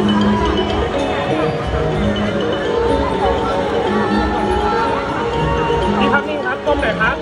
นี่ครับนี่ครับต้มไหนครับ